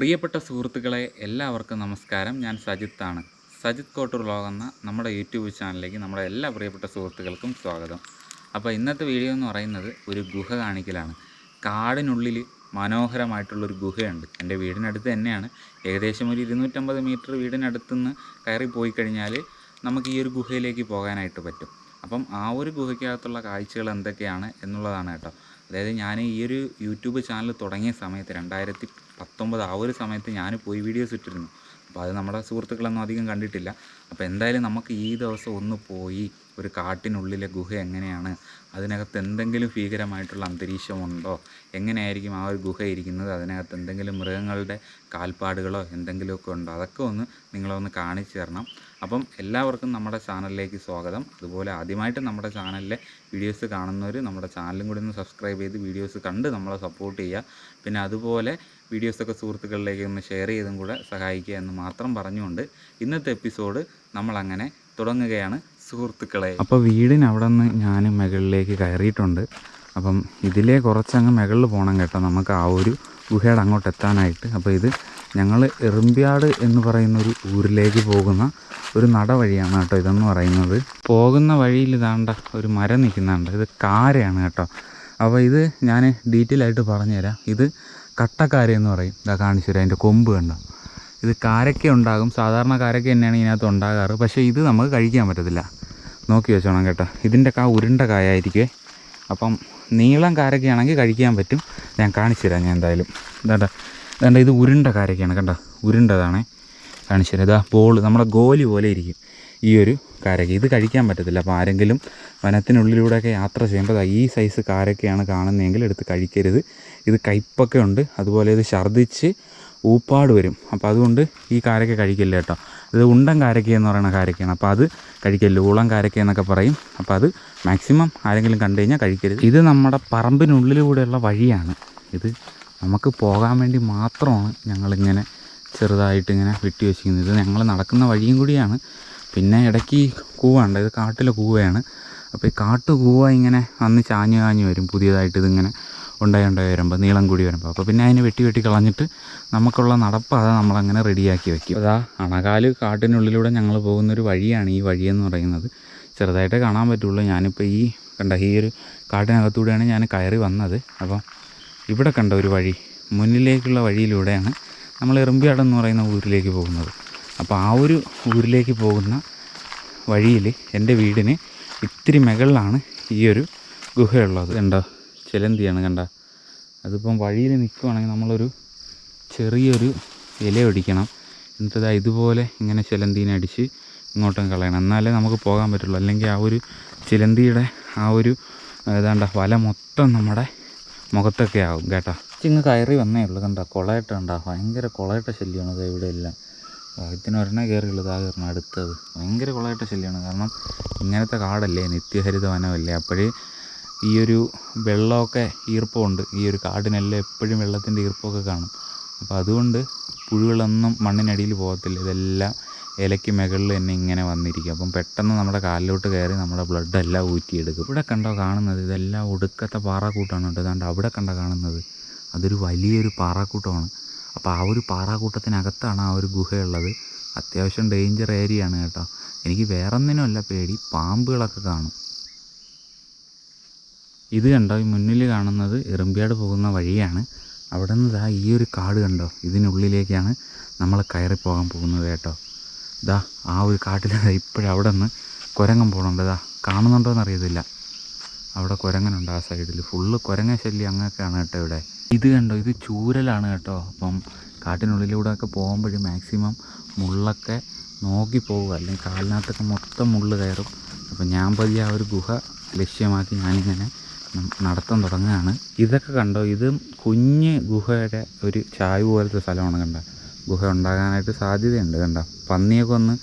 പ്രിയപ്പെട്ട സുഹൃത്തുക്കളെ എല്ലാവർക്കും നമസ്കാരം. ഞാൻ സജിത്താണ്. സജിത് കോട്ടൂർ വ്ലോഗ് എന്ന നമ്മുടെ യൂട്യൂബ് ചാനലിലേക്ക് നമ്മുടെ എല്ലാ പ്രിയപ്പെട്ട സുഹൃത്തുക്കൾക്കും സ്വാഗതം. അപ്പോൾ ഇന്നത്തെ വീഡിയോ എന്ന് പറയുന്നത് ഒരു ഗുഹ കാണിക്കലാണ്. കാടിനുള്ളിൽ മനോഹരമായിട്ടുള്ളൊരു ഗുഹയുണ്ട്. എന്റെ വീടിനടുത്ത് തന്നെയാണ്. ഏകദേശം ഒരു ഇരുന്നൂറ്റമ്പത് മീറ്റർ വീടിനടുത്തുനിന്ന് കയറി പോയി കഴിഞ്ഞാൽ നമുക്ക് ഈ ഒരു ഗുഹയിലേക്ക് പോകാനായിട്ട് പറ്റും. അപ്പം ആ ഒരു ഗുഹയ്ക്കകത്തുള്ള കാഴ്ചകൾ എന്തൊക്കെയാണ് എന്നുള്ളതാണ് കേട്ടോ. അതായത് ഞാൻ ഈ ഒരു യൂട്യൂബ് ചാനൽ തുടങ്ങിയ സമയത്ത് രണ്ടായിരത്തി പത്തൊമ്പത് ആ ഒരു സമയത്ത് ഞാൻ പോയി വീഡിയോസ് ഇട്ടിരുന്നു. അപ്പോൾ അത് നമ്മുടെ സുഹൃത്തുക്കളൊന്നും അധികം കണ്ടിട്ടില്ല. അപ്പോൾ എന്തായാലും നമുക്ക് ഈ ദിവസം ഒന്ന് പോയി ഒരു കാട്ടിനുള്ളിലെ ഗുഹ എങ്ങനെയാണ്? അതിനകത്ത് എന്തെങ്കിലും ഭീകരമായിട്ടുള്ള അന്തരീക്ഷമുണ്ടോ? എങ്ങനെയായിരിക്കും ആ ഒരു ഗുഹ ഇരിക്കുന്നത്? അതിനകത്ത് എന്തെങ്കിലും മൃഗങ്ങളുടെ കാൽപ്പാടുകളോ എന്തെങ്കിലുമൊക്കെ ഉണ്ടോ? അതൊക്കെ ഒന്ന് നിങ്ങളൊന്ന് കാണിച്ചു തരണം. അപ്പം എല്ലാവർക്കും നമ്മുടെ ചാനലിലേക്ക് സ്വാഗതം. അതുപോലെ ആദ്യമായിട്ട് നമ്മുടെ ചാനലിലെ വീഡിയോസ് കാണുന്നവർ നമ്മുടെ ചാനലും കൂടി ഒന്ന് സബ്സ്ക്രൈബ് ചെയ്ത് വീഡിയോസ് കണ്ട് നമ്മളെ സപ്പോർട്ട് ചെയ്യുക. പിന്നെ അതുപോലെ വീഡിയോസൊക്കെ സുഹൃത്തുക്കളിലേക്ക് ഒന്ന് ഷെയർ ചെയ്തും കൂടെ സഹായിക്കുക എന്ന് മാത്രം പറഞ്ഞുകൊണ്ട് ഇന്നത്തെ എപ്പിസോഡ് നമ്മളങ്ങനെ തുടങ്ങുകയാണ്. സുഹൃത്തുക്കളെ. അപ്പോൾ വീടിന് അവിടെ നിന്ന് ഞാൻ മുകളിലേക്ക് കയറിയിട്ടുണ്ട്. അപ്പം ഇതിലേ കുറച്ചങ്ങ് മുകളിൽ പോകണം കേട്ടോ. നമുക്ക് ആ ഒരു ഗുഹയുടെ അങ്ങോട്ട് എത്താനായിട്ട് അപ്പോൾ ഇത് ഞങ്ങൾ എറുമ്പ്യാട് എന്ന് പറയുന്ന ഒരു ഊരിലേക്ക് പോകുന്ന ഒരു നട വഴിയാണ് കേട്ടോ ഇതെന്ന് പറയുന്നത്. പോകുന്ന വഴിയിൽ ഇതാണ്ട ഒരു മരം നിൽക്കുന്നുണ്ട്. ഇത് കാരയാണ് കേട്ടോ. അപ്പോൾ ഇത് ഞാൻ ഡീറ്റെയിൽ ആയിട്ട് പറഞ്ഞുതരാം. ഇത് കട്ടക്കാര എന്ന് പറയും. ഇതാ കാണിച്ചു തരാം. അതിന്റെ കൊമ്പ് കണ്ടോ? ഇത് കാരക്ക ഉണ്ടാകും. സാധാരണ കാരക്ക തന്നെയാണ് ഇതിനകത്ത് ഉണ്ടാകാറ്. പക്ഷേ ഇത് നമുക്ക് കഴിക്കാൻ പറ്റത്തില്ല. നോക്കി വെച്ചോണം കേട്ടോ. ഇതിന്റെ കാ ഉരുണ്ട കായായിരിക്കുമേ അപ്പം നീളം കാരക്കയാണെങ്കിൽ കഴിക്കാൻ പറ്റും. ഞാൻ കാണിച്ചു തരാം ഞാൻ എന്തായാലും. ഇതാണ്ട ഇതാണ്ട ഇത് ഉരുണ്ട കാരക്കയാണ് കണ്ട? ഉരുണ്ടതാണേ. കാണിച്ചു തരാം ഇതാ ബോൾ നമ്മുടെ ഗോലി പോലെ ഇരിക്കും ഈ ഒരു കാരക്ക. ഇത് കഴിക്കാൻ പറ്റത്തില്ല. അപ്പോൾ ആരെങ്കിലും വനത്തിനുള്ളിലൂടെയൊക്കെ യാത്ര ചെയ്യുമ്പോൾ ഈ സൈസ് കാരക്കയാണ് കാണുന്നതെങ്കിൽ എടുത്ത് കഴിക്കരുത്. ഇത് കയ്പ്പൊക്കെ ഉണ്ട്. അതുപോലെ ഇത് ഛർദ്ദിച്ച് ഊപ്പാട് വരും. അപ്പോൾ അതുകൊണ്ട് ഈ കാരക്ക കഴിക്കില്ല കേട്ടോ. ഇത് ഉണ്ടൻ കാരക്ക എന്ന് പറയുന്ന കാരക്കയാണ്. അപ്പോൾ അത് കഴിക്കില്ല? ഊളം കാരക്ക എന്നൊക്കെ പറയും. അപ്പോൾ അത് മാക്സിമം ആരെങ്കിലും കണ്ടു കഴിഞ്ഞാൽ കഴിക്കരുത്. ഇത് നമ്മുടെ പറമ്പിനുള്ളിലൂടെയുള്ള വഴിയാണ്. ഇത് നമുക്ക് പോകാൻ വേണ്ടി മാത്രമാണ് ഞങ്ങളിങ്ങനെ ചെറുതായിട്ട് ഇങ്ങനെ വെട്ടി വെച്ചിരിക്കുന്നത് ഇത് ഞങ്ങൾ നടക്കുന്ന വഴിയും കൂടിയാണ്. പിന്നെ ഇടയ്ക്ക് കൂവുണ്ട് ഇത് കാട്ടിലെ കൂവയാണ്. അപ്പോൾ ഈ കാട്ടു കൂവ ഇങ്ങനെ അന്ന് ചാഞ്ഞു ചാഞ്ഞു വരും. പുതിയതായിട്ട് ഇതിങ്ങനെ ഉണ്ടായി ഉണ്ടായി വരുമ്പോൾ നീളം കൂടി വരുമ്പോൾ അപ്പോൾ പിന്നെ അതിനെ വെട്ടി വെട്ടി കളഞ്ഞിട്ട് നമുക്കുള്ള നടപ്പ് അത് നമ്മളങ്ങനെ റെഡിയാക്കി വെക്കും. അതാ അണകാൽ കാട്ടിനുള്ളിലൂടെ ഞങ്ങൾ പോകുന്നൊരു വഴിയാണ് ഈ വഴിയെന്ന് പറയുന്നത്. ചെറുതായിട്ടേ കാണാൻ പറ്റുള്ളൂ. ഞാനിപ്പോൾ ഈ കണ്ട ഈ ഒരു കാട്ടിനകത്തൂടെയാണ് ഞാൻ കയറി വന്നത്. അപ്പം ഇവിടെ കണ്ട ഒരു വഴി മുന്നിലേക്കുള്ള വഴിയിലൂടെയാണ് നമ്മൾ എറുമ്പിയാട് എന്ന് പറയുന്ന ഊരിലേക്ക് പോകുന്നത്. അപ്പോൾ ആ ഒരു ഊരിലേക്ക് പോകുന്ന വഴിയിൽ എന്റെ വീടിന് ഇത്തിരി മുകളിലാണ് ഈ ഒരു ഗുഹയുള്ളത്. കണ്ടോ? ചിലന്തിയാണ് കണ്ട? അതിപ്പം വഴിയിൽ നിൽക്കുവാണെങ്കിൽ നമ്മളൊരു ചെറിയൊരു ഇല ഒടിക്കണം. എന്നിട്ട് ഇതുപോലെ ഇങ്ങനെ ചിലന്തീനെ അടിച്ച് ഇങ്ങോട്ടും കളയണം. എന്നാലേ നമുക്ക് പോകാൻ പറ്റുള്ളൂ. അല്ലെങ്കിൽ ആ ഒരു ചിലന്തിയുടെ ആ ഒരു ഏതാണ്ട വല മൊത്തം നമ്മുടെ മുഖത്തൊക്കെ ആവും കേട്ടോ. ഇങ്ങ് കയറി വന്നേ ഉള്ളൂ കണ്ട. കൊളയട്ട കണ്ട. ഭയങ്കര കുളയിട്ട ശല്യമാണ് ഇത് ഇവിടെ എല്ലാം. ഇതിന് ഒരെണ്ണം കയറിയുള്ളത് ആ കയറണം അടുത്തത്. ഭയങ്കര കുളയിട്ട ശല്യമാണ്. കാരണം ഇങ്ങനത്തെ കാടല്ലേ? നിത്യഹരിത വനമല്ലേ അപ്പോഴേ ഈ ഒരു വെള്ളമൊക്കെ ഈർപ്പമുണ്ട്. ഈ ഒരു കാടിനെല്ലാം എപ്പോഴും വെള്ളത്തിന്റെ ഈർപ്പമൊക്കെ കാണും. അപ്പോൾ അതുകൊണ്ട് പുഴുകളൊന്നും മണ്ണിനടിയിൽ പോകത്തില്ല. ഇതെല്ലാം ഇലയ്ക്ക് മുകളിൽ തന്നെ ഇങ്ങനെ വന്നിരിക്കും. അപ്പം പെട്ടെന്ന് നമ്മുടെ കാലിലോട്ട് കയറി നമ്മുടെ ബ്ലഡ് എല്ലാം ഊറ്റിയെടുക്കും. ഇവിടെ കണ്ടോ കാണുന്നത്? ഇതെല്ലാം ഒടുക്കത്തെ പാറാക്കൂട്ടമാണ് കേട്ടോ. അതുകൊണ്ട് അവിടെ കണ്ടോ കാണുന്നത്? അതൊരു വലിയൊരു പാറാക്കൂട്ടമാണ്. അപ്പോൾ ആ ഒരു പാറാക്കൂട്ടത്തിനകത്താണ് ആ ഒരു ഗുഹയുള്ളത്. അത്യാവശ്യം ഡേഞ്ചർ ഏരിയയാണ് കേട്ടോ. എനിക്ക് വേറൊന്നിനുമല്ല പേടി. പാമ്പുകളൊക്കെ കാണും. ഇത് കണ്ടോ ഈ മുന്നിൽ കാണുന്നത് എറുമ്പിയാട് പോകുന്ന വഴിയാണ്. അവിടെ നിന്ന് ദാ ഈ ഒരു കാട് കണ്ടോ ഇതിനുള്ളിലേക്കാണ് നമ്മൾ കയറി പോകാൻ പോകുന്നത് കേട്ടോ. ദാ ആ ഒരു കാട്ടിൽ ഇപ്പോഴവിടെ നിന്ന് കുരങ്ങൻ പോകണുണ്ട് ദാ കാണുന്നുണ്ടോയെന്ന് അറിയത്തില്ല അവിടെ കുരങ്ങനുണ്ട് ആ സൈഡിൽ ഫുള്ള് കുരങ്ങ ശല്യം അങ്ങനെയൊക്കെയാണ് കേട്ടോ ഇവിടെ. ഇത് കണ്ടോ ഇത് ചൂരലാണ് കേട്ടോ. അപ്പം കാട്ടിനുള്ളിലൂടെ ഒക്കെ പോകുമ്പോഴും മാക്സിമം മുള്ളൊക്കെ നോക്കി പോവുക. അല്ലെങ്കിൽ കാലിനകത്തൊക്കെ മൊത്തം മുള്ള് കയറും. അപ്പം ഞാൻ പതിയെ ആ ഒരു ഗുഹ ലക്ഷ്യമാക്കി ഞാനിങ്ങനെ നടത്തം തുടങ്ങുകയാണ്. ഇതൊക്കെ കണ്ടോ? ഇത് കുഞ്ഞ് ഗുഹയുടെ ഒരു ചായ് പോലത്തെ സ്ഥലമാണ് കണ്ട? ഗുഹ ഉണ്ടാകാനായിട്ട് സാധ്യതയുണ്ട് കണ്ട? പന്നിയൊക്കെ ഒന്ന്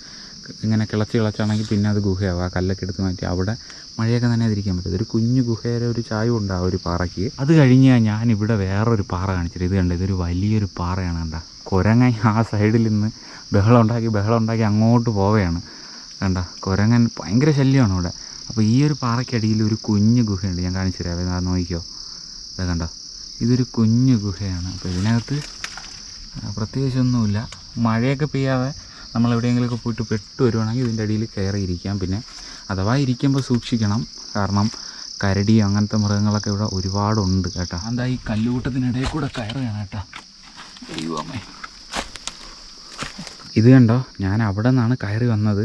ഇങ്ങനെ കിളച്ച് കിളച്ചാണെങ്കിൽ പിന്നെ അത് ഗുഹയാവും. ആ കല്ലൊക്കെ എടുത്ത് മാറ്റി അവിടെ മഴയൊക്കെ തന്നെ തിരിക്കാൻ പറ്റും ഒരു കുഞ്ഞു ഗുഹയുടെ ഒരു ചായ ഉണ്ട് ആ ഒരു പാറയ്ക്ക്. അത് കഴിഞ്ഞ് ഞാൻ ഇവിടെ വേറൊരു പാറ കാണിച്ചിട്ട് ഇത് കണ്ട? ഇതൊരു വലിയൊരു പാറയാണ് കണ്ട? കുരങ്ങൻ ആ സൈഡിൽ നിന്ന് ബഹളം ഉണ്ടാക്കി ബഹളം ഉണ്ടാക്കി അങ്ങോട്ട് പോവുകയാണ്. കണ്ട? കുരങ്ങൻ ഭയങ്കര ശല്യമാണ് ഇവിടെ. അപ്പോൾ ഈ ഒരു പാറയ്ക്കടിയിൽ ഒരു കുഞ്ഞു ഗുഹയുണ്ട്. ഞാൻ കാണിച്ചു തരാം. അത് നോക്കിക്കോ. ഇതാ കണ്ടോ? ഇതൊരു കുഞ്ഞു ഗുഹയാണ്. അപ്പോൾ ഇതിനകത്ത് പ്രത്യേകിച്ചൊന്നുമില്ല. മഴയൊക്കെ പെയ്യാതെ നമ്മൾ എവിടെയെങ്കിലുമൊക്കെ പോയിട്ട് പെട്ട് വരുവാണെങ്കിൽ ഇതിന്റെ അടിയിൽ കയറി ഇരിക്കാം. പിന്നെ അഥവാ ഇരിക്കുമ്പോൾ സൂക്ഷിക്കണം. കാരണം കരടി അങ്ങനത്തെ മൃഗങ്ങളൊക്കെ ഇവിടെ ഒരുപാടുണ്ട് കേട്ടോ. എന്താ ഈ കല്ലുകൂട്ടത്തിനിടയിൽ കൂടെ കയറുകയാണ് കേട്ടോ. ദൈവമേ. ഇത് കണ്ടോ? ഞാൻ അവിടെ നിന്നാണ് കയറി വന്നത്.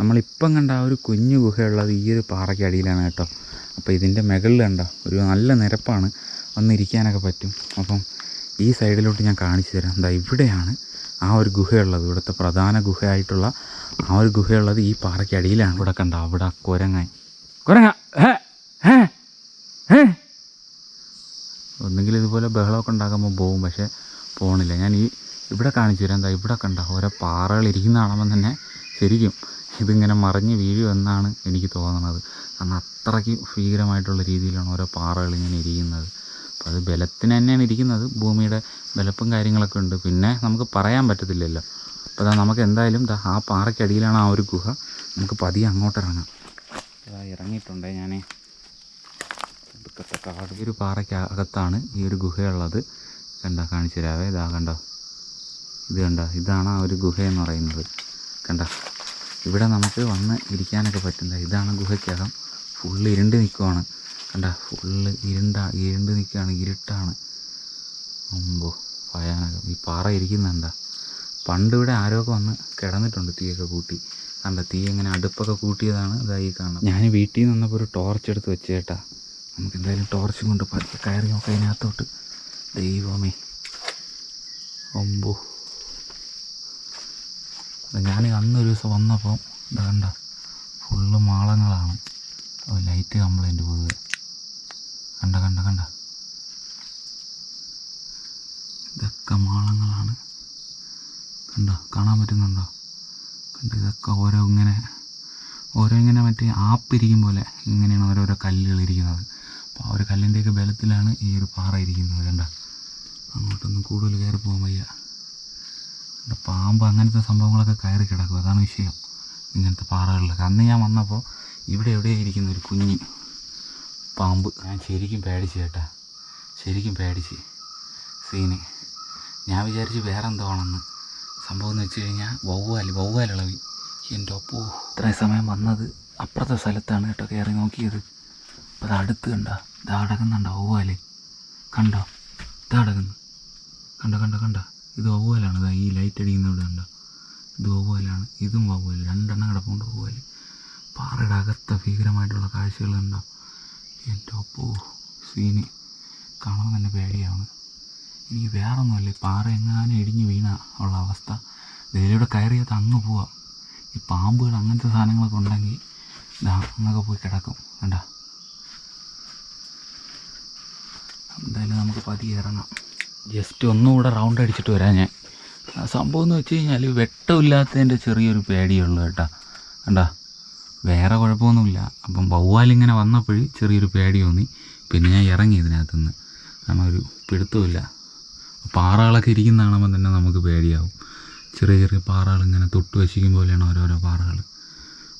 നമ്മളിപ്പം കണ്ട ആ ഒരു കുഞ്ഞു ഗുഹയുള്ളത് ഈ ഒരു പാറയ്ക്ക് അടിയിലാണ് കേട്ടോ. അപ്പോൾ ഇതിന്റെ മുകളിൽ കണ്ടോ ഒരു നല്ല നിരപ്പാണ്. വന്നിരിക്കാനൊക്കെ പറ്റും. അപ്പം ഈ സൈഡിലോട്ട് ഞാൻ കാണിച്ചു തരാം. എന്താ ഇവിടെയാണ് ആ ഒരു ഗുഹയുള്ളത്. ഇവിടുത്തെ പ്രധാന ഗുഹയായിട്ടുള്ള ആ ഒരു ഗുഹയുള്ളത് ഈ പാറയ്ക്ക് അടിയിലാണ്. ഇവിടെ കണ്ടോ അവിടെ കുരങ്ങ ഹേ ഒന്നെങ്കിൽ ഇതുപോലെ ബഹളമൊക്കെ ഉണ്ടാകുമ്പോൾ പോകും പക്ഷേ പോകണില്ല ഞാൻ ഈ ഇവിടെ കാണിച്ചു തരാം. എന്താ ഇവിടെ കണ്ട ഓരോ പാറകൾ ഇരിക്കുന്ന കാണുമ്പം തന്നെ ശരിക്കും ഇതിങ്ങനെ മറിഞ്ഞ് വീഴുമെന്നാണ് എനിക്ക് തോന്നുന്നത്. കാരണം അത്രയ്ക്ക് ഭീകരമായിട്ടുള്ള രീതിയിലാണ് ഓരോ പാറകൾ ഇങ്ങനെ ഇരിക്കുന്നത്. അപ്പോൾ അത് ബലത്തിന് തന്നെയാണ് ഇരിക്കുന്നത്. ഭൂമിയുടെ ബലപ്പും കാര്യങ്ങളൊക്കെ ഉണ്ട്. പിന്നെ നമുക്ക് പറയാൻ പറ്റത്തില്ലല്ലോ. അപ്പോൾ അതാ നമുക്ക് എന്തായാലും ദാ ആ പാറയ്ക്കടിയിലാണ് ആ ഒരു ഗുഹ. നമുക്ക് പതിയെ അങ്ങോട്ട് ഇറങ്ങാം അതാ ഇറങ്ങിയിട്ടുണ്ട് ഞാൻ ഒടുക്കത്തെ കാട് ഈ ഒരു പാറയ്ക്ക് അകത്താണ് ഈ ഒരു ഗുഹയുള്ളത്. കണ്ട കാണിച്ചു തരാവേ. ഇതാ കണ്ടോ. ഇത് കണ്ടോ ഇതാണ് ആ ഒരു ഗുഹ എന്ന് പറയുന്നത്. കണ്ട? ഇവിടെ നമുക്ക് വന്ന് ഇരിക്കാനൊക്കെ പറ്റുന്ന ഇതാണ് ഗുഹയ്ക്കകം. ഫുള്ള് ഇരുണ്ട് നിൽക്കുവാണ് കണ്ട ഫുള്ള് ഇരുണ്ട ഇരുണ്ട് നിൽക്കുകയാണ് ഇരുട്ടാണ്. അമ്പോ ഭയാനകം. ഈ പാറ ഇരിക്കുന്നുണ്ടാ പണ്ട് ഇവിടെ ആരോഗ്യം വന്ന് കിടന്നിട്ടുണ്ട് തീയൊക്കെ കൂട്ടി. കണ്ട തീ എങ്ങനെ അടുപ്പൊക്കെ കൂട്ടിയതാണ് ഇതായി കാണുന്നത്. ഞാൻ വീട്ടിൽ നിന്ന് വന്നപ്പോൾ ഒരു ടോർച്ച് എടുത്ത് വെച്ചേട്ടാ. നമുക്ക് എന്തായാലും ടോർച്ചും കൊണ്ട് പറ്റി കയറി നോക്കാം അതിനകത്തോട്ട്. ദൈവമേ. ഒമ്പോ ഞാൻ അന്നൊരു ദിവസം വന്നപ്പോൾ ഇതാ കണ്ട ഫുള്ള് മാളങ്ങളാണ്. ലൈറ്റ് കംപ്ലൈന്റ് പൊതുവെ കണ്ട കണ്ട കണ്ട? ഇതൊക്കെ മാളങ്ങളാണ്. കണ്ടോ കാണാൻ പറ്റുന്നുണ്ടോ? കണ്ട ഇതൊക്കെ ഓരോ ഇങ്ങനെ ഓരോ ഇങ്ങനെ മറ്റേ ആപ്പിരിക്കും പോലെ ഇങ്ങനെയാണ് ഓരോരോ കല്ലുകൾ ഇരിക്കുന്നത്. അപ്പോൾ ആ ഒരു കല്ലിന്റെയൊക്കെ ബലത്തിലാണ് ഈ ഒരു പാറ ഇരിക്കുന്നത്. കണ്ട? അങ്ങോട്ടൊന്നും കൂടുതൽ കയറി പോകാൻ വയ്യ. പാമ്പ് അങ്ങനത്തെ സംഭവങ്ങളൊക്കെ കയറി കിടക്കും. അതാണ് വിഷയം. ഇങ്ങനത്തെ പാറകളിലൊക്കെ. അന്ന് ഞാൻ വന്നപ്പോൾ ഇവിടെ എവിടെ ഇരിക്കുന്ന ഒരു കുഞ്ഞ്. പാമ്പ്. ഞാൻ ശരിക്കും പേടിച്ച് കേട്ടാ. ശരിക്കും പേടിച്ച്. സീന്. ഞാൻ വിചാരിച്ച് വേറെ എന്തോ ആണെന്ന് സംഭവം എന്ന് വെച്ച് കഴിഞ്ഞാൽ വവ്വാൽ വവ്വാലിളവി. എന്റെ ഒപ്പോ ഇത്രയും സമയം വന്നത് അപ്പുറത്തെ സ്ഥലത്താണ് കേട്ടോ കയറി നോക്കിയത്. അപ്പോൾ അത് അടുത്ത് കണ്ടോ. ഇതാ അടക്കുന്നുണ്ടോ വവ്വാൽ? കണ്ടോ? ഇതാ അടക്കുന്നു. കണ്ടോ കണ്ടോ കണ്ടോ? ഇത് വവ്വാലാണ്. ഇതാ ഈ ലൈറ്റ് അടിക്കുന്ന ഇവിടെ ഉണ്ടോ ഇത് വവ്വാലാണ്. ഇതും വവ്വാൽ രണ്ടെണ്ണം കിടപ്പുണ്ട് വവ്വാൽ. പാറയുടെ അകത്ത ഭീകരമായിട്ടുള്ള കാഴ്ചകളുണ്ടോ എന്റെ ഒപ്പോ സീന്. കാണാൻ തന്നെ പേടിയാണ്. എനിക്ക് വേറൊന്നുമല്ല പാറ എങ്ങാനും ഇടിഞ്ഞു വീണ ഉള്ള അവസ്ഥ. ഇതിലൂടെ കയറിയത് അങ്ങ് പോവാം. ഈ പാമ്പുകൾ അങ്ങനത്തെ സാധനങ്ങളൊക്കെ ഉണ്ടെങ്കിൽ ഇതാ അങ്ങൊക്കെ പോയി കിടക്കും. വേണ്ട എന്തായാലും നമുക്ക് പതിയെ ഇറങ്ങാം. ജസ്റ്റ് ഒന്നുകൂടെ റൗണ്ട് അടിച്ചിട്ട് വരാം ഞാൻ. സംഭവം എന്ന് വെച്ച് കഴിഞ്ഞാൽ വെട്ടമില്ലാത്തതിന്റെ ചെറിയൊരു പേടിയുള്ളൂ കേട്ടോ. കണ്ടാ? വേറെ കുഴപ്പമൊന്നുമില്ല. അപ്പം വവ്വാലിങ്ങനെ വന്നപ്പോഴും ചെറിയൊരു പേടി തോന്നി. പിന്നെ ഞാൻ ഇറങ്ങി ഇതിനകത്തുനിന്ന്. കാരണം ഒരു പിടുത്തമില്ല പാറകളൊക്കെ ഇരിക്കുന്ന കാണുമ്പോൾ തന്നെ നമുക്ക് പേടിയാവും. ചെറിയ ചെറിയ പാറകൾ ഇങ്ങനെ തൊട്ട് വശിക്കും പോലെയാണ് ഓരോരോ പാറകൾ.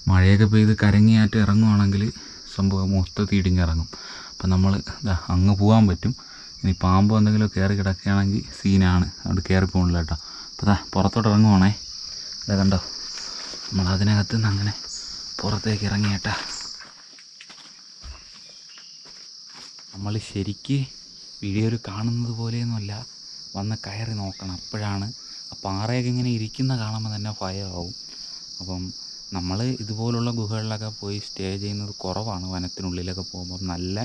മഴയൊക്കെ പെയ്ത് കരങ്ങിയായിട്ട് ഇറങ്ങുവാണെങ്കിൽ സംഭവം മൊത്തത്തിൽ ഇടിഞ്ഞിറങ്ങും. അപ്പം നമ്മൾ അങ്ങ് പോകാൻ പറ്റും. ഇനി പാമ്പ് എന്തെങ്കിലും കയറി കിടക്കുകയാണെങ്കിൽ സീനാണ്. അതുകൊണ്ട് കയറി പോകണില്ല കേട്ടോ. അപ്പോൾ ഇതാ പുറത്തോട്ട് ഇറങ്ങുവാണേ. ഇതാ കണ്ടോ? നമ്മൾ അതിനകത്ത് നിന്ന് അങ്ങനെ പുറത്തേക്ക് ഇറങ്ങിയേട്ടാ നമ്മൾ ശരിക്ക് വീഡിയോയിൽ കാണുന്നത് പോലെയൊന്നുമല്ല വന്ന് കയറി നോക്കണം. അപ്പോഴാണ് ആ പാറയൊക്കെ ഇങ്ങനെ ഇരിക്കുന്ന കാണുമ്പോൾ തന്നെ ഭയമാവും. അപ്പം നമ്മൾ ഇതുപോലുള്ള ഗുഹകളിലൊക്കെ പോയി സ്റ്റേ ചെയ്യുന്നത് കുറവാണ്. വനത്തിനുള്ളിലൊക്കെ പോകുമ്പോൾ നല്ല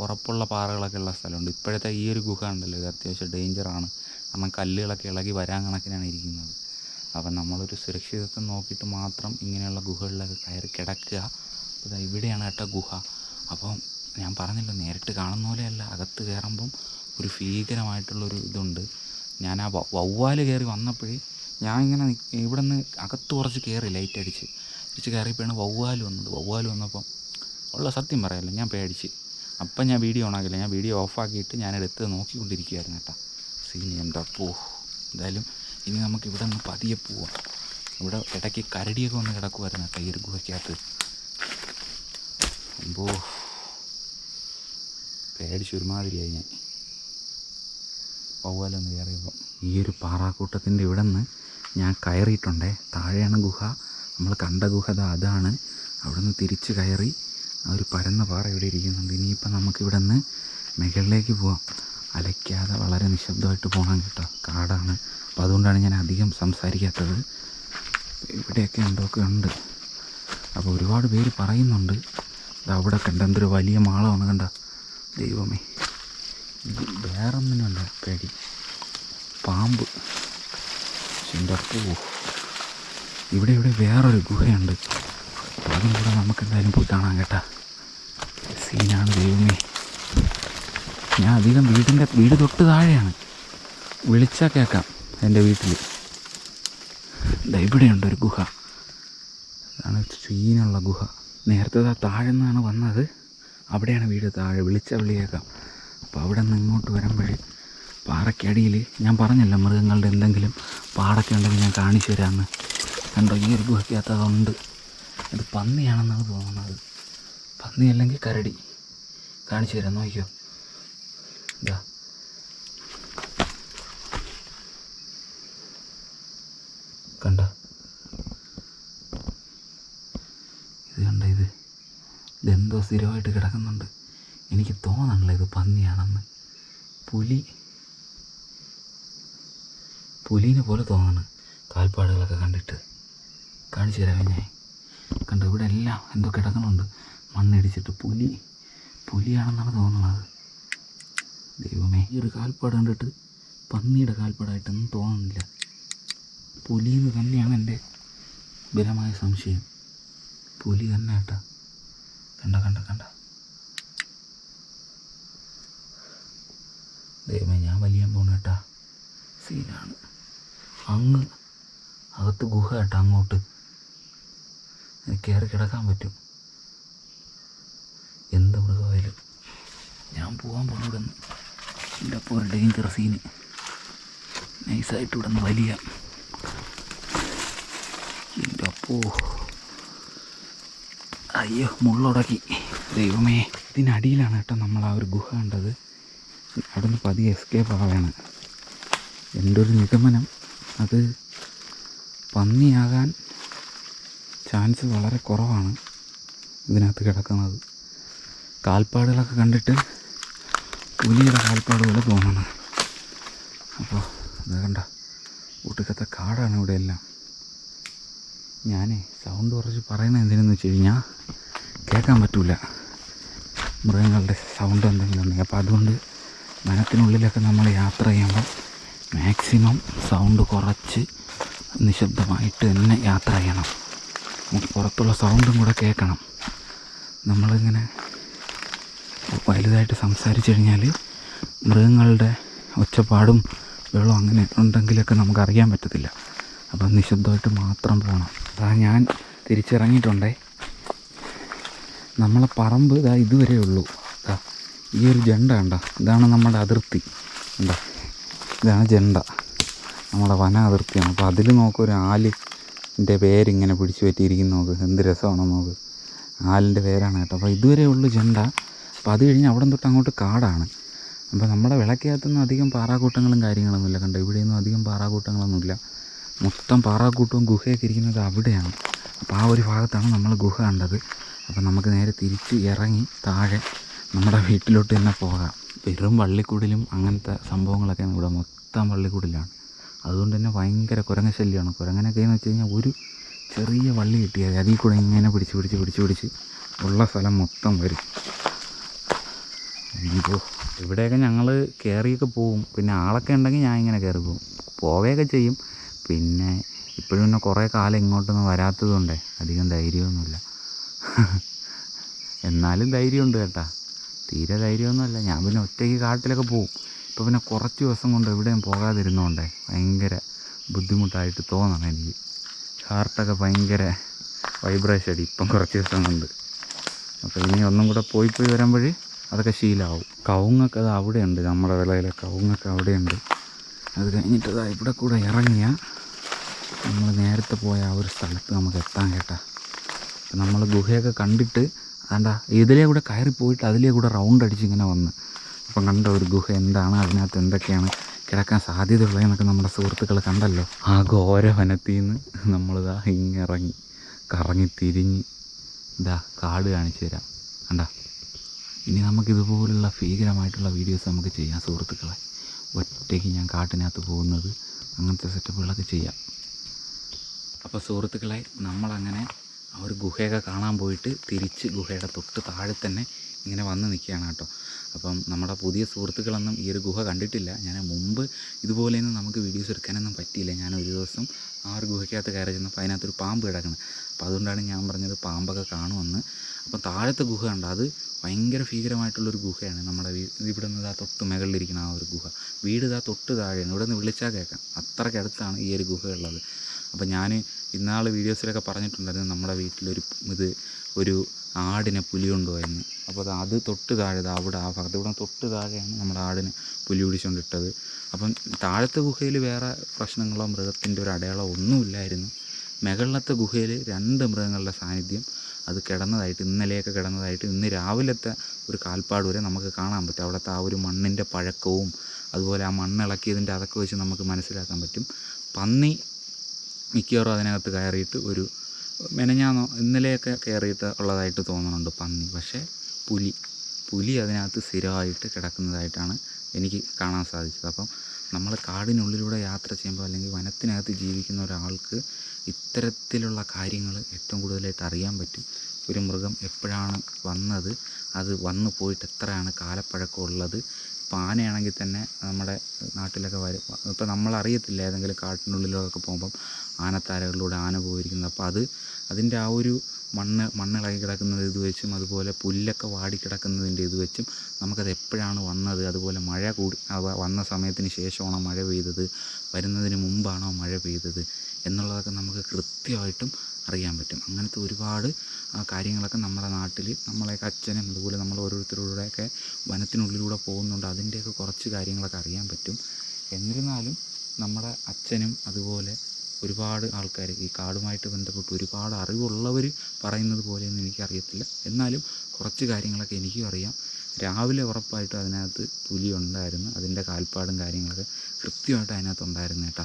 ഉറപ്പുള്ള പാറകളൊക്കെ ഉള്ള സ്ഥലമുണ്ട്. ഇപ്പോഴത്തെ ഈ ഒരു ഗുഹ ഉണ്ടല്ലോ ഇത് അത്യാവശ്യം ഡേഞ്ചറാണ് കാരണം കല്ലുകളൊക്കെ ഇളകി വരാൻ കണക്കിനാണ് ഇരിക്കുന്നത്. അപ്പം നമ്മളൊരു സുരക്ഷിതത്വം നോക്കിയിട്ട് മാത്രം ഇങ്ങനെയുള്ള ഗുഹകളിലൊക്കെ കയറി കിടക്കുക. ഇതാ ഇവിടെയാണ് കേട്ടോ ഗുഹ. അപ്പം ഞാൻ പറഞ്ഞല്ലോ നേരിട്ട് കാണുന്ന പോലെയല്ല. അകത്ത് കയറുമ്പം ഒരു ഭീകരമായിട്ടുള്ളൊരു ഇതുണ്ട്. ഞാൻ ആ വവ്വാൽ കയറി വന്നപ്പോഴേ ഞാൻ ഇങ്ങനെ ഇവിടെ നിന്ന് അകത്ത് കുറച്ച് കയറി ലൈറ്റ് അടിച്ച്. അടിച്ച് കയറിയപ്പോഴാണ് വവ്വാൽ വന്നത്. വവ്വാൽ വന്നപ്പം ഉള്ള സത്യം പറയാമല്ലോ ഞാൻ പേടിച്ച്. അപ്പം ഞാൻ വീഡിയോ ഓണാക്കില്ല ഞാൻ വീഡിയോ ഓഫാക്കിയിട്ട് ഞാൻ എടുത്ത് നോക്കിക്കൊണ്ടിരിക്കുകയായിരുന്നു കേട്ടോ. സീൻ എന്താ പോ എന്തായാലും ഇനി നമുക്ക് ഇവിടെ നിന്ന് പതിയെ പോവാം. ഇവിടെ ഇടയ്ക്ക് കരടിയൊക്കെ വന്ന് കിടക്കുമായിരുന്നു കേട്ടോ ഈ ഒരു ഗുഹയ്ക്കകത്ത്. അമ്പോ പേടിച്ച് ഒരുമാതിരിയായി ഞാൻ. വവ്വാലൊന്ന് കയറിയപ്പം ഈ ഒരു പാറാക്കൂട്ടത്തിന്റെ ഇവിടെ നിന്ന് ഞാൻ കയറിയിട്ടുണ്ടേ താഴെയാണ് ഗുഹ. നമ്മൾ കണ്ട ഗുഹ ദാ അതാണ്. അവിടെ നിന്ന് തിരിച്ച് കയറി ആ ഒരു പരന്ന പാറ ഇവിടെ ഇരിക്കുന്നുണ്ട്. ഇനിയിപ്പോൾ നമുക്ക് ഇവിടെ നിന്ന് മുകളിലേക്ക് പോവാം. അലയ്ക്കാതെ വളരെ നിശബ്ദമായിട്ട് പോകണം കേട്ടോ. കാടാണ്. അപ്പോൾ അതുകൊണ്ടാണ് ഞാൻ അധികം സംസാരിക്കാത്തത്. ഇവിടെയൊക്കെ എന്തൊക്കെ ഉണ്ട്? അപ്പോൾ ഒരുപാട് പേര് പറയുന്നുണ്ട്. അവിടെ കണ്ട എന്തൊരു വലിയ മാളമാണ് കണ്ട. ദൈവമേ ഇത് വേറൊന്നിനുണ്ട് പേടി. പാമ്പ്. ചിന്തപ്പൂ ഇവിടെ ഇവിടെ വേറൊരു ഗുഹയുണ്ട്. അതും കൂടെ നമുക്ക് എന്തായാലും പോയി കാണാൻ കേട്ടാ. സീനാണ് ദൈവമേ. ഞാൻ അധികം വീടിന്റെ വീട് തൊട്ട് താഴെയാണ്. വിളിച്ചാൽ കേൾക്കാം എന്റെ വീട്ടിൽ ഇവിടെ ഇവിടെയുണ്ട് ഒരു ഗുഹ. അതാണ് സീനുള്ള ഗുഹ. നേരത്തെ ആ താഴെ നിന്നാണ് വന്നത്. അവിടെയാണ് വീട് താഴെ. വിളിച്ച വിളിയേക്കാം അപ്പോൾ അവിടെ നിന്ന് ഇങ്ങോട്ട് വരുമ്പോഴേ പാറയ്ക്കടിയിൽ ഞാൻ പറഞ്ഞല്ലോ മൃഗങ്ങളുടെ എന്തെങ്കിലും പാടൊക്കെ ഉണ്ടെങ്കിൽ ഞാൻ കാണിച്ചു തരാമെന്ന്. കണ്ടോ ഈ ഒരു ഗുഹയ്ക്കകത്ത് അതുണ്ട് ഇത് പന്നിയാണെന്നാണ് തോന്നുന്നത്. പന്നി അല്ലെങ്കിൽ കരടി? കാണിച്ചു തരാം നോക്കിയോ ഇതാ കണ്ട. ഇത് കണ്ട ഇത്. ഇതെന്തോ സ്ഥിരമായിട്ട് കിടക്കുന്നുണ്ട്. എനിക്ക് തോന്നണല്ലോ ഇത് പന്നിയാണെന്ന്. പുലി. പുലീനെ പോലെ തോന്നണം. കാൽപ്പാടുകളൊക്കെ കണ്ടിട്ട്. കാണിച്ചു തരാമേ ഞാൻ കണ്ടു ഇവിടെ എല്ലാം എന്തോ കിടക്കുന്നുണ്ട്. മണ്ണിടിച്ചിട്ട് പുലി. പുലിയാണെന്നാണ് തോന്നുന്നത്. ദൈവമേ ഈ ഒരു കാൽപ്പാട് കണ്ടിട്ട് പന്നിയുടെ കാൽപ്പാടായിട്ടൊന്നും തോന്നുന്നില്ല. പുലിന്ന് തന്നെയാണ് എന്റെ ബലമായ സംശയം. പുലി തന്നെ കേട്ടാ. കണ്ട കണ്ട കണ്ട. ദൈവമേ ഞാൻ വലിയ പോണ കേട്ടാ. സീനാണ്. അങ്ങ് അകത്ത് ഗുഹ കേട്ടാ അങ്ങോട്ട്. കയറി കിടക്കാൻ പറ്റും. എന്ത് മൃഗമായാലും. ഞാൻ പോകാൻ ഇവിടെ നിന്ന് എന്റെ അപ്പോൾ ഒരു ഡേഞ്ചർ സീന് നൈസായിട്ട് ഇവിടെ നിന്ന് വലിയ. എന്റെ അപ്പോ അയ്യോ മുള്ളുടക്കി. ദൈവമേ ഇതിനടിയിലാണ് കേട്ടോ നമ്മൾ ആ ഒരു ഗുഹ കണ്ടത്. അവിടെ നിന്ന് പതിയെ എസ്കേപ്പ് ആവുകയാണ് എന്റെ ഒരു നിഗമനം. അത് പന്നിയാകാൻ ചാൻസ് വളരെ കുറവാണ് ഇതിനകത്ത് കിടക്കുന്നത്. കാൽപ്പാടുകളൊക്കെ കണ്ടിട്ട് പുലിയുടെ കാൽപ്പാട് പോലെ തോന്നണം. അപ്പോൾ ഇത് കണ്ട ഒട്ടുക്കത്തെ കാടാണ് ഇവിടെ എല്ലാം. ഞാനേ സൗണ്ട് കുറച്ച് പറയുന്നത് എന്തിനെന്ന് വെച്ച് കഴിഞ്ഞാൽ കേൾക്കാൻ പറ്റില്ല മൃഗങ്ങളുടെ സൗണ്ട് എന്തെങ്കിലും ഉണ്ടെങ്കിൽ അപ്പോൾ അതുകൊണ്ട് വനത്തിനുള്ളിലൊക്കെ നമ്മൾ യാത്ര ചെയ്യുമ്പോൾ മാക്സിമം സൗണ്ട് കുറച്ച് നിശബ്ദമായിട്ട് തന്നെ യാത്ര ചെയ്യണം. പുറത്തുള്ള സൗണ്ടും കൂടെ കേൾക്കണം. നമ്മളിങ്ങനെ വലുതായിട്ട് സംസാരിച്ചു കഴിഞ്ഞാൽ മൃഗങ്ങളുടെ ഒച്ചപ്പാടും വെള്ളം അങ്ങനെ ഉണ്ടെങ്കിലൊക്കെ നമുക്ക് അറിയാൻ പറ്റത്തില്ല. അപ്പം നിശബ്ദമായിട്ട് മാത്രം പോകണം അതാ ഞാൻ തിരിച്ചിറങ്ങിയിട്ടുണ്ടേ. നമ്മളെ പറമ്പ് ഇതാ ഇതുവരെ ഉള്ളൂ. ഇതാ ഈ ഒരു ജണ്ട കണ്ട? ഇതാണ് നമ്മുടെ അതിർത്തി. കണ്ട? ഇതാണ് ജണ്ട. നമ്മുടെ വന അതിർത്തിയാണ്. അപ്പോൾ അതിൽ നോക്കൊരു ഒരു ആലിന്റെ പേരിങ്ങനെ പിടിച്ചു പറ്റിയിരിക്കുന്നു നോക്ക്. എന്ത് രസമാണോ നോക്ക്. ആലിന്റെ പേരാണ് കേട്ടോ. അപ്പോൾ ഇതുവരെ ഉള്ളു ചെണ്ട അപ്പോൾ അത് കഴിഞ്ഞ് അവിടെ തൊട്ട് അങ്ങോട്ട് കാടാണ്. അപ്പോൾ നമ്മുടെ വിളക്കകത്തൊന്നും അധികം പാറാക്കൂട്ടങ്ങളും കാര്യങ്ങളൊന്നുമില്ല. കണ്ടോ ഇവിടെയൊന്നും അധികം പാറാക്കൂട്ടങ്ങളൊന്നുമില്ല. മൊത്തം പാറാക്കൂട്ടവും ഗുഹയൊക്കെ ഇരിക്കുന്നത് അവിടെയാണ്. അപ്പോൾ ആ ഒരു ഭാഗത്താണ് നമ്മൾ ഗുഹ കണ്ടത്. അപ്പോൾ നമുക്ക് നേരെ തിരിച്ച് ഇറങ്ങി താഴെ നമ്മുടെ വീട്ടിലോട്ട് തന്നെ പോകാം. വെറും വള്ളിക്കൂടിലും അങ്ങനത്തെ സംഭവങ്ങളൊക്കെയാണ് ഇവിടെ മൊത്തം വള്ളിക്കൂടിലാണ്. അതുകൊണ്ട് തന്നെ ഭയങ്കര കുരങ്ങ ശല്യമാണ് കുരങ്ങനൊക്കെ എന്ന് വെച്ച് കഴിഞ്ഞാൽ ഒരു ചെറിയ വള്ളി കിട്ടിയാൽ അതിൽ കൂടെ ഇങ്ങനെ പിടിച്ച് പിടിച്ച് പിടിച്ച് പിടിച്ച് ഉള്ള സ്ഥലം മൊത്തം വരും. ഇപ്പോൾ ഇവിടെയൊക്കെ ഞങ്ങൾ കയറിയൊക്കെ പോവും. പിന്നെ ആളൊക്കെ ഉണ്ടെങ്കിൽ ഞാൻ ഇങ്ങനെ കയറി പോവും. പോവുകയൊക്കെ ചെയ്യും. പിന്നെ ഇപ്പോഴും പിന്നെ കുറേ കാലം ഇങ്ങോട്ടൊന്നും വരാത്തതുകൊണ്ടേ അധികം ധൈര്യമൊന്നുമില്ല. എന്നാലും ധൈര്യമുണ്ട് കേട്ടാ. തീരെ ധൈര്യമൊന്നുമല്ല. ഞാൻ പിന്നെ ഒറ്റയ്ക്ക് കാട്ടിലൊക്കെ പോവും. ഇപ്പോൾ പിന്നെ കുറച്ച് ദിവസം കൊണ്ട് എവിടെയും പോകാതിരുന്നോണ്ടേ ഭയങ്കര ബുദ്ധിമുട്ടായിട്ട് തോന്നണം എനിക്ക്. ഹാർട്ടൊക്കെ ഭയങ്കര വൈബ്രേഷൻ അടി ഇപ്പം കുറച്ച് ദിവസം കൊണ്ട്. അപ്പോൾ ഇനി ഒന്നും കൂടെ പോയി പോയി വരുമ്പോൾ അതൊക്കെ ശീലമാവും കവുങ്ങൊക്കെ അത് അവിടെയുണ്ട് നമ്മുടെ വിളയിലെ കവുങ്ങൊക്കെ അവിടെയുണ്ട്. അത് കഴിഞ്ഞിട്ട് അത് ഇവിടെ കൂടെ ഇറങ്ങിയ നമ്മൾ നേരത്തെ പോയ ആ ഒരു സ്ഥലത്ത് നമുക്ക് എത്താൻ കേട്ടാ. നമ്മൾ ഗുഹയൊക്കെ കണ്ടിട്ട് അതാണ്ട ഇതിലേ കൂടെ കയറി പോയിട്ട് അതിലേ കൂടെ റൗണ്ട് അടിച്ച് ഇങ്ങനെ വന്ന് അപ്പം കണ്ട ഒരു ഗുഹ എന്താണ്? അതിനകത്ത് എന്തൊക്കെയാണ് കിടക്കാൻ സാധ്യതയുള്ളതെന്നൊക്കെ നമ്മുടെ സുഹൃത്തുക്കൾ കണ്ടല്ലോ. ആ ഘോര വനത്തിൽ നിന്ന് നമ്മളിതാ ഇങ്ങിറങ്ങി കറങ്ങി തിരിഞ്ഞ് ഇതാ കാട് കാണിച്ചു തരാം. കണ്ട? ഇനി നമുക്കിതുപോലുള്ള ഭീകരമായിട്ടുള്ള വീഡിയോസ് നമുക്ക് ചെയ്യാം സുഹൃത്തുക്കളെ. ഒറ്റയ്ക്ക് ഞാൻ കാട്ടിനകത്ത് പോകുന്നത് അങ്ങനത്തെ സെറ്റപ്പുകളൊക്കെ ചെയ്യാം. അപ്പോൾ സുഹൃത്തുക്കളെ നമ്മളങ്ങനെ ആ ഒരു ഗുഹയൊക്കെ കാണാൻ പോയിട്ട് തിരിച്ച് ഗുഹയുടെ തൊട്ട് താഴെ തന്നെ ഇങ്ങനെ വന്ന് നിൽക്കുകയാണ് കേട്ടോ. അപ്പം നമ്മുടെ പുതിയ സുഹൃത്തുക്കളൊന്നും ഈ ഒരു ഗുഹ കണ്ടിട്ടില്ല. ഞാൻ മുമ്പ് ഇതുപോലെയൊന്നും നമുക്ക് വീഡിയോസ് എടുക്കാനൊന്നും പറ്റിയില്ല. ഞാൻ ഒരു ദിവസം ആ ഒരു ഗുഹയ്ക്കകത്ത് കയറി ചെന്നപ്പോൾ അതിനകത്തൊരു പാമ്പ് കിടക്കുന്നത് അപ്പോൾ അതുകൊണ്ടാണ് ഞാൻ പറഞ്ഞത് പാമ്പൊക്കെ കാണുമെന്ന്. അപ്പം താഴത്തെ ഗുഹ ഉണ്ട് അത് ഭയങ്കര ഭീകരമായിട്ടുള്ളൊരു ഗുഹയാണ്. നമ്മുടെ വീട് ഇവിടെ നിന്ന് ഇതാ തൊട്ട് മുകളിലിരിക്കുന്ന ആ ഒരു ഗുഹ. വീട് ഇതാ തൊട്ട് താഴെയാണ്. ഇവിടെ നിന്ന് വിളിച്ചാൽ കേൾക്കാം അത്രയ്ക്കടുത്താണ് ഈ ഒരു ഗുഹ ഉള്ളത് അപ്പോൾ ഞാൻ ഇന്നാൾ വീഡിയോസിലൊക്കെ പറഞ്ഞിട്ടുണ്ടായിരുന്നു നമ്മുടെ വീട്ടിലൊരു ഇത് ഒരു ആടിനെ പുലി കൊണ്ടുപോയെന്ന്. അപ്പോൾ അത് അത് തൊട്ട് താഴെ അവിടെ ആ ഭാഗത്ത്. ഇവിടെ തൊട്ട് താഴെയാണ് നമ്മുടെ ആടിനെ പുലി പിടിച്ചുകൊണ്ടിട്ടത്. അപ്പം താഴത്തെ ഗുഹയിൽ വേറെ പ്രശ്നങ്ങളോ മൃഗത്തിന്റെ ഒരു അടയാളോ ഒന്നുമില്ലായിരുന്നു. മുകളിലത്തെ ഗുഹയിൽ രണ്ട് മൃഗങ്ങളുടെ സാന്നിധ്യം. അത് കിടന്നതായിട്ട് ഇന്നലെയൊക്കെ കിടന്നതായിട്ട് ഇന്ന് രാവിലത്തെ ഒരു കാൽപ്പാട് വരെ നമുക്ക് കാണാൻ പറ്റും. അവിടുത്തെ ആ ഒരു മണ്ണിന്റെ പഴക്കവും അതുപോലെ ആ മണ്ണ് ഇളക്കിയതിന്റെ അതൊക്കെ വെച്ച് നമുക്ക് മനസ്സിലാക്കാൻ പറ്റും. പന്നി മിക്കവാറും അതിനകത്ത് കയറിയിട്ട് ഒരു മെനഞ്ഞാന്നോ ഇന്നലെയൊക്കെ കയറിയിട്ട് ഉള്ളതായിട്ട് തോന്നുന്നുണ്ട് പന്നി. പക്ഷേ പുലി പുലി അതിനകത്ത് സ്ഥിരമായിട്ട് കിടക്കുന്നതായിട്ടാണ് എനിക്ക് കാണാൻ സാധിച്ചത്. അപ്പം നമ്മൾ കാടിനുള്ളിലൂടെ യാത്ര ചെയ്യുമ്പോൾ അല്ലെങ്കിൽ വനത്തിനകത്ത് ജീവിക്കുന്ന ഒരാൾക്ക് ഇത്തരത്തിലുള്ള കാര്യങ്ങൾ ഏറ്റവും കൂടുതലായിട്ട് അറിയാൻ പറ്റും. ഒരു മൃഗം എപ്പോഴാണ് വന്നത്? അത് വന്നു പോയിട്ട് എത്രയാണ് കാലപ്പഴക്കമുള്ളത് ആനയാണെങ്കിൽ തന്നെ നമ്മുടെ നാട്ടിലൊക്കെ വരും ഇപ്പോൾ നമ്മളറിയത്തില്ല ഏതെങ്കിലും കാട്ടിനുള്ളിലൊക്കെ പോകുമ്പം ആനത്താരകളിലൂടെ ആന പോയിരിക്കുന്നത്. അപ്പോൾ അത് അതിന്റെ ആ ഒരു മണ്ണ് മണ്ണിളകി കിടക്കുന്നത് ഇത് വെച്ചും അതുപോലെ പുല്ലൊക്കെ വാടി കിടക്കുന്നതിന്റെ ഇത് വെച്ചും നമുക്കത് എപ്പോഴാണ് വന്നത്? അതുപോലെ മഴ കൂടി വന്ന സമയത്തിന് ശേഷമാണോ മഴ പെയ്തത്? വരുന്നതിന് മുമ്പാണോ മഴ പെയ്തത്? എന്നുള്ളതൊക്കെ നമുക്ക് കൃത്യമായിട്ടും അറിയാൻ പറ്റും. അങ്ങനത്തെ ഒരുപാട് കാര്യങ്ങളൊക്കെ നമ്മുടെ നാട്ടിൽ നമ്മളെയൊക്കെ അച്ഛനും അതുപോലെ നമ്മൾ ഓരോരുത്തരുടെയൊക്കെ വനത്തിനുള്ളിലൂടെ പോകുന്നുണ്ട്. അതിന്റെയൊക്കെ കുറച്ച് കാര്യങ്ങളൊക്കെ അറിയാൻ പറ്റും. എന്നിരുന്നാലും നമ്മുടെ അച്ഛനും അതുപോലെ ഒരുപാട് ആൾക്കാർ ഈ കാടുമായിട്ട് ബന്ധപ്പെട്ട് ഒരുപാട് അറിവുള്ളവർ പറയുന്നത് പോലെയൊന്നും എനിക്കറിയത്തില്ല. എന്നാലും കുറച്ച് കാര്യങ്ങളൊക്കെ എനിക്കും അറിയാം. രാവിലെ ഉറപ്പായിട്ടും അതിനകത്ത് പുലി ഉണ്ടായിരുന്നു അതിന്റെ കാൽപ്പാടും കാര്യങ്ങളൊക്കെ കൃത്യമായിട്ട് അതിനകത്ത് ഉണ്ടായിരുന്നു കേട്ടോ.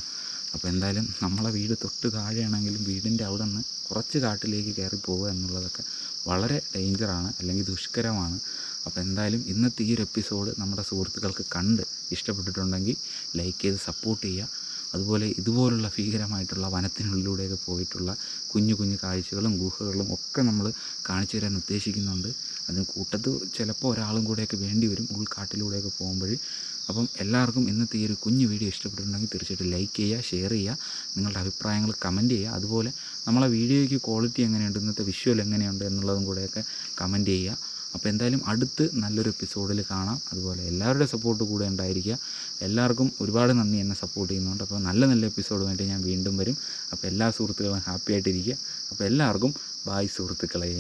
അപ്പോൾ എന്തായാലും നമ്മളെ വീട് തൊട്ട് താഴെയാണെങ്കിലും വീടിന്റെ അവിടെ നിന്ന് കുറച്ച് കാട്ടിലേക്ക് കയറി പോവുക എന്നുള്ളതൊക്കെ വളരെ ഡേഞ്ചറാണ് അല്ലെങ്കിൽ ദുഷ്കരമാണ്. അപ്പോൾ എന്തായാലും ഇന്നത്തെ ഈ ഒരു എപ്പിസോഡ് നമ്മുടെ സുഹൃത്തുക്കൾക്ക് കണ്ട് ഇഷ്ടപ്പെട്ടിട്ടുണ്ടെങ്കിൽ ലൈക്ക് ചെയ്ത് സപ്പോർട്ട് ചെയ്യുക. അതുപോലെ ഇതുപോലുള്ള ഭീകരമായിട്ടുള്ള വനത്തിനുള്ളിലൂടെയൊക്കെ പോയിട്ടുള്ള കുഞ്ഞു കുഞ്ഞു കാഴ്ചകളും ഗുഹകളും ഒക്കെ നമ്മൾ കാണിച്ചു തരാൻ ഉദ്ദേശിക്കുന്നുണ്ട്. അതിന് കൂട്ടത്ത് ചിലപ്പോൾ ഒരാളും കൂടെയൊക്കെ വേണ്ടി വരും ഉൾക്കാട്ടിലൂടെയൊക്കെ പോകുമ്പോൾ. അപ്പം എല്ലാവർക്കും ഇന്നത്തെ ഈ ഒരു കുഞ്ഞു വീഡിയോ ഇഷ്ടപ്പെട്ടിട്ടുണ്ടെങ്കിൽ തീർച്ചയായിട്ടും ലൈക്ക് ചെയ്യുക ഷെയർ ചെയ്യുക നിങ്ങളുടെ അഭിപ്രായങ്ങൾ കമന്റ് ചെയ്യുക. അതുപോലെ നമ്മളെ വീഡിയോയ്ക്ക് ക്വാളിറ്റി എങ്ങനെയുണ്ട് ഇന്നത്തെ വിഷ്വൽ എങ്ങനെയുണ്ട് എന്നുള്ളതും കൂടെയൊക്കെ കമന്റ് ചെയ്യുക. അപ്പോൾ എന്തായാലും അടുത്ത് നല്ലൊരു എപ്പിസോഡിൽ കാണാം. അതുപോലെ എല്ലാവരുടെ സപ്പോർട്ട് കൂടെ ഉണ്ടായിരിക്കുക. എല്ലാവർക്കും ഒരുപാട് നന്ദി എന്നെ സപ്പോർട്ട് ചെയ്യുന്നുണ്ട് അപ്പോൾ നല്ല നല്ല എപ്പിസോഡുമായിട്ട് ഞാൻ വീണ്ടും വരും. അപ്പോൾ എല്ലാ സുഹൃത്തുക്കളും ഹാപ്പി ആയിട്ടിരിക്കുക. അപ്പോൾ എല്ലാവർക്കും ബായ് സുഹൃത്തുക്കളെ.